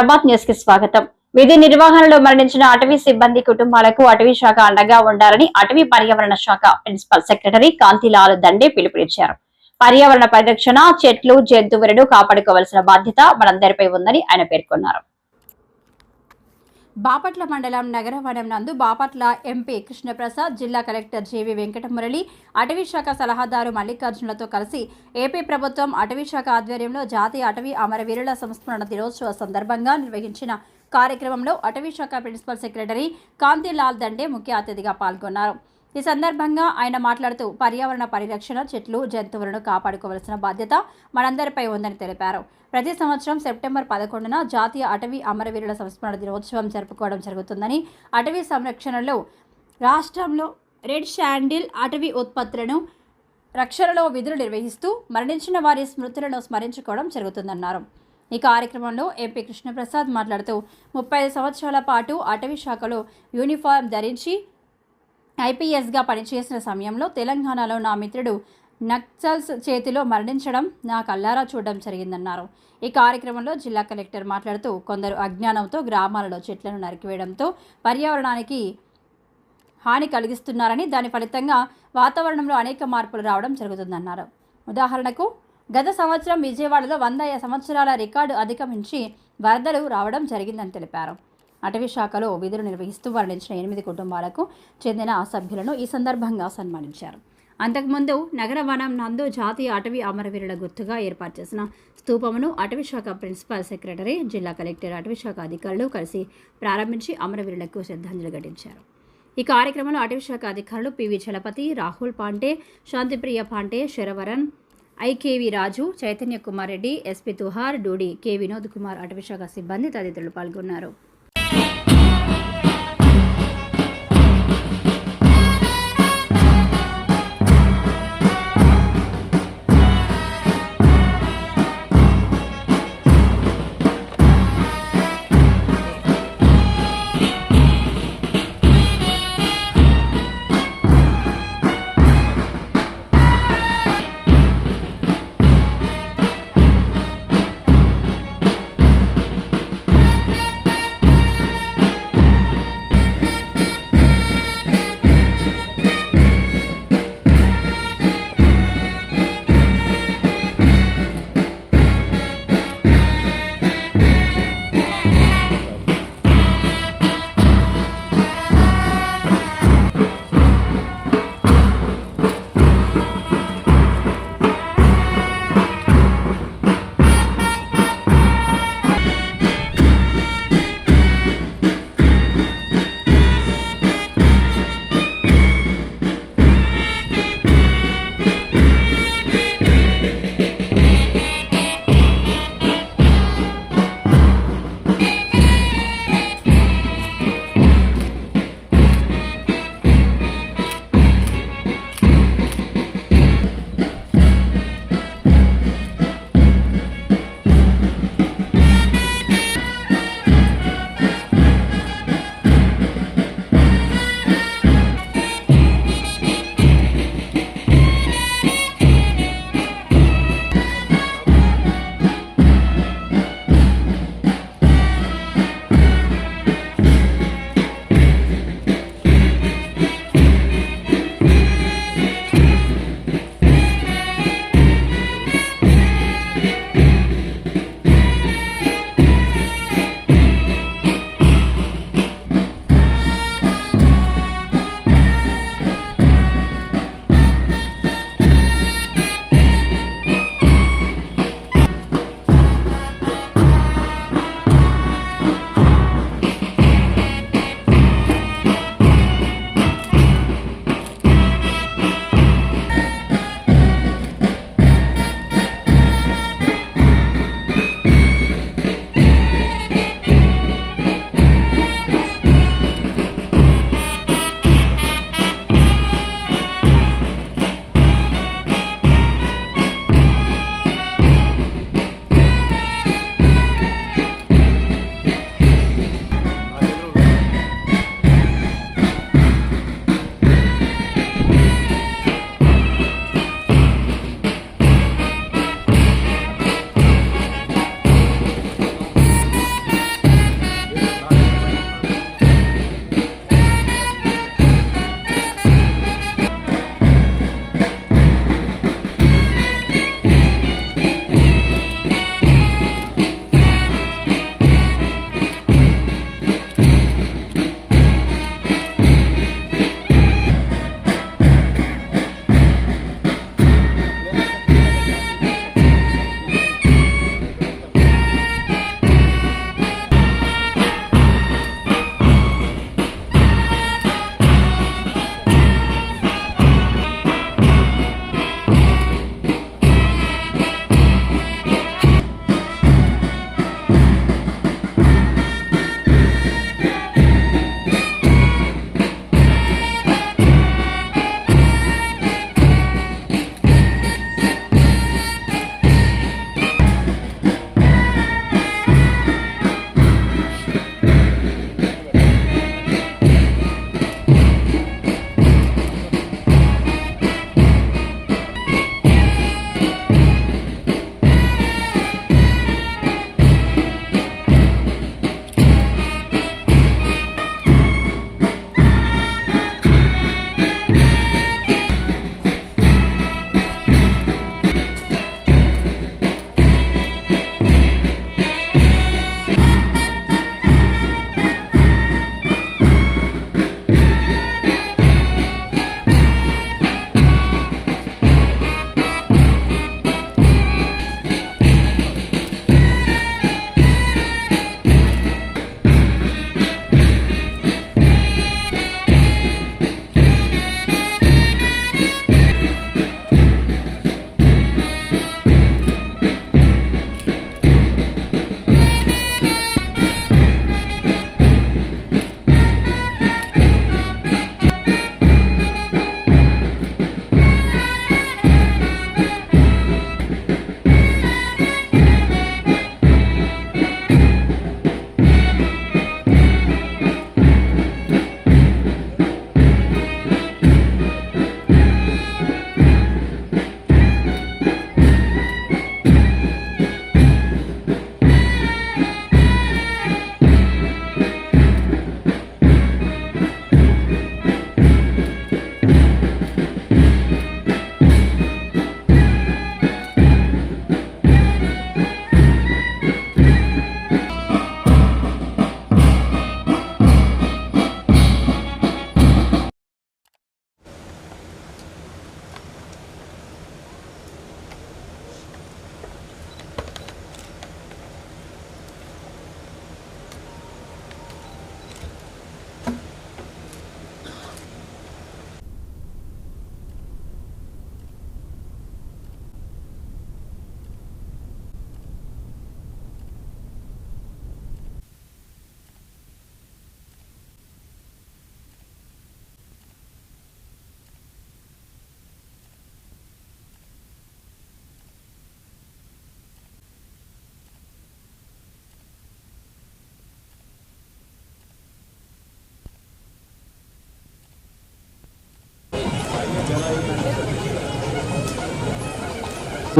హైదరాబాద్ న్యూస్కి స్వాగతం. విధి నిర్వహణలో మరణించిన అటవీ సిబ్బంది కుటుంబాలకు అటవీ శాఖ అండగా ఉండాలని అటవీ పర్యావరణ శాఖ ప్రిన్సిపల్ సెక్రటరీ కాంతిలాల్ దండే పిలుపునిచ్చారు. పర్యావరణ పరిరక్షణ చెట్లు జంతువులను కాపాడుకోవాల్సిన బాధ్యత మనందరిపై ఉందని ఆయన పేర్కొన్నారు. బాపట్ల మండలం నగరవనం నందు బాపట్ల ఎంపీ కృష్ణప్రసాద్ జిల్లా కలెక్టర్ జేవి వెంకటమురళి అటవీ శాఖ సలహాదారు మల్లికార్జునలతో కలిసి ఏపీ ప్రభుత్వం అటవీ శాఖ ఆధ్వర్యంలో జాతీయ అటవీ అమరవీరుల సంస్మరణ దినోత్సవ సందర్భంగా నిర్వహించిన కార్యక్రమంలో అటవీ శాఖ ప్రిన్సిపల్ సెక్రటరీ కాంతిలాల్ దండే ముఖ్య అతిథిగా పాల్గొన్నారు. ఈ సందర్భంగా ఆయన మాట్లాడుతూ పర్యావరణ పరిరక్షణ చెట్లు జంతువులను కాపాడుకోవలసిన బాధ్యత మనందరిపై ఉందని తెలిపారు. ప్రతి సంవత్సరం సెప్టెంబర్ పదకొండున జాతీయ అటవీ అమరవీరుల సంస్మరణ దినోత్సవం జరుపుకోవడం జరుగుతుందని అటవీ సంరక్షణలో రాష్ట్రంలో రెడ్ శాండిల్ అటవీ ఉత్పత్తులను రక్షణలో విధులు నిర్వహిస్తూ మరణించిన వారి స్మృతులను స్మరించుకోవడం జరుగుతుందన్నారు. ఈ కార్యక్రమంలో ఎంపీ కృష్ణప్రసాద్ మాట్లాడుతూ ముప్పై ఐదు సంవత్సరాల పాటు అటవీ శాఖలో యూనిఫామ్ ధరించి ఐపీఎస్గా పనిచేసిన సమయంలో తెలంగాణలో నా మిత్రుడు నక్సల్స్ చేతిలో మరణించడం నా కల్లారా చూడడం జరిగిందన్నారు. ఈ కార్యక్రమంలో జిల్లా కలెక్టర్ మాట్లాడుతూ కొందరు అజ్ఞానంతో గ్రామాలలో చెట్లను నరికివేయడంతో పర్యావరణానికి హాని కలిగిస్తున్నారని దాని ఫలితంగా వాతావరణంలో అనేక మార్పులు రావడం జరుగుతుందన్నారు. ఉదాహరణకు గత సంవత్సరం విజయవాడలో వంద సంవత్సరాల రికార్డు అధిగమించి వరదలు రావడం జరిగిందని తెలిపారు. అటవీ శాఖలో విధులు నిర్వహిస్తూ మరణించిన ఎనిమిది కుటుంబాలకు చెందిన సభ్యులను ఈ సందర్భంగా సన్మానించారు. అంతకుముందు నగర వనం నందు జాతీయ అటవీ అమరవీరుల గుర్తుగా ఏర్పాటు చేసిన స్తూపమును అటవీ శాఖ ప్రిన్సిపల్ సెక్రటరీ జిల్లా కలెక్టర్ అటవీ శాఖ అధికారులు కలిసి ప్రారంభించి అమరవీరులకు శ్రద్ధాంజలి ఘటించారు. ఈ కార్యక్రమంలో అటవీ శాఖ అధికారులు PV Chalapathi Rahul Pandey Shantipriya Pandey Saravaran IKV Raju Chaitanya Kumar Reddy SP Tuhar Dudi K Vinod Kumar అటవీ శాఖ సిబ్బంది తదితరులు పాల్గొన్నారు.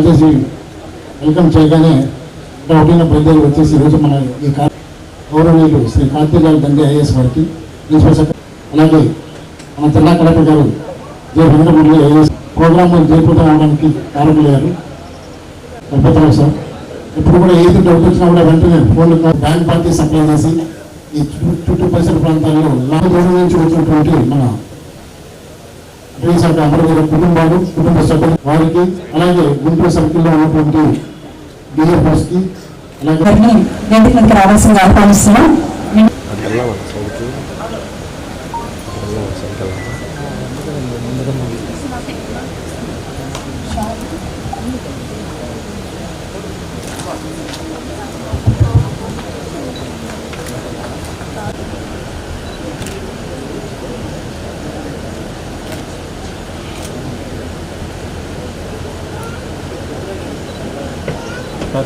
వచ్చేసి వెల్కమ్ చేయగానే ఒకటిన బయలుదేరి వచ్చేసి ఈరోజు మన ఈ గౌరవనీయులు శ్రీ కార్తీరావు దండే ఐఏఎస్ గారికి ప్రిన్సిపల్ సెక్రటరీ అలాగే మన జిల్లా కలెక్టర్ గారు జే. వెంకటమురళి ఐఏఎస్ ప్రోగ్రామ్ జరుపుతూ అవడానికి కారణమయ్యారు గొప్పతనం సార్. ఇప్పుడు కూడా ఏది డౌట్ వచ్చినా కూడా వెంటనే ఫోన్ బ్యాంక్ పార్టీ సప్లై చేసి ఈ చుట్టూ చుట్టూ పరిసర ప్రాంతాల్లో లాభ దూరం నుంచి వచ్చినటువంటి మన శాఖ అమరవీర కుటుంబాలు కుటుంబ సభ్యులు వారికి అలాగే గుంటూరు సర్కిల్లో ఉన్నటువంటి డిఎఫ్ఎస్కి అలాగే ఆహ్వానిస్తున్నాం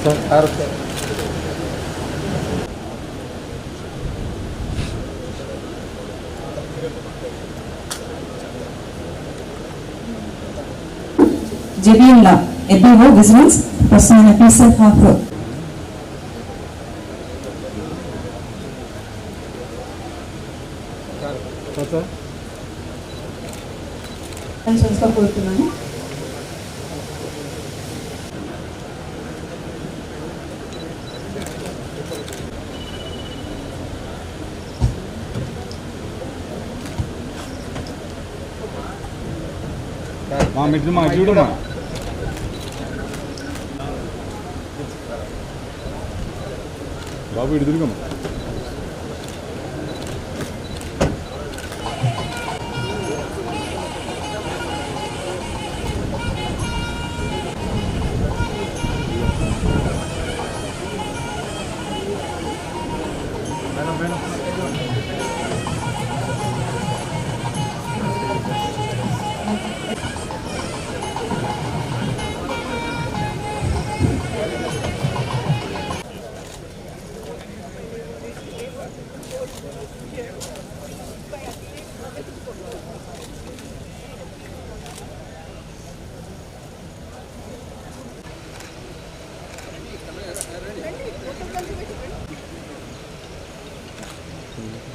संस्कार JBM Lab, a BO Visuals, Persona Piece of Work. വാമിറ്റിന് മാറ്റിവിടണം Babu എഴുതിരിക്കണം మీరు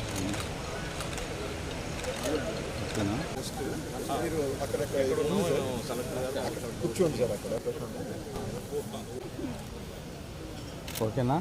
చూడమా బాబు ఇటు అక్కడ ఓకేనా?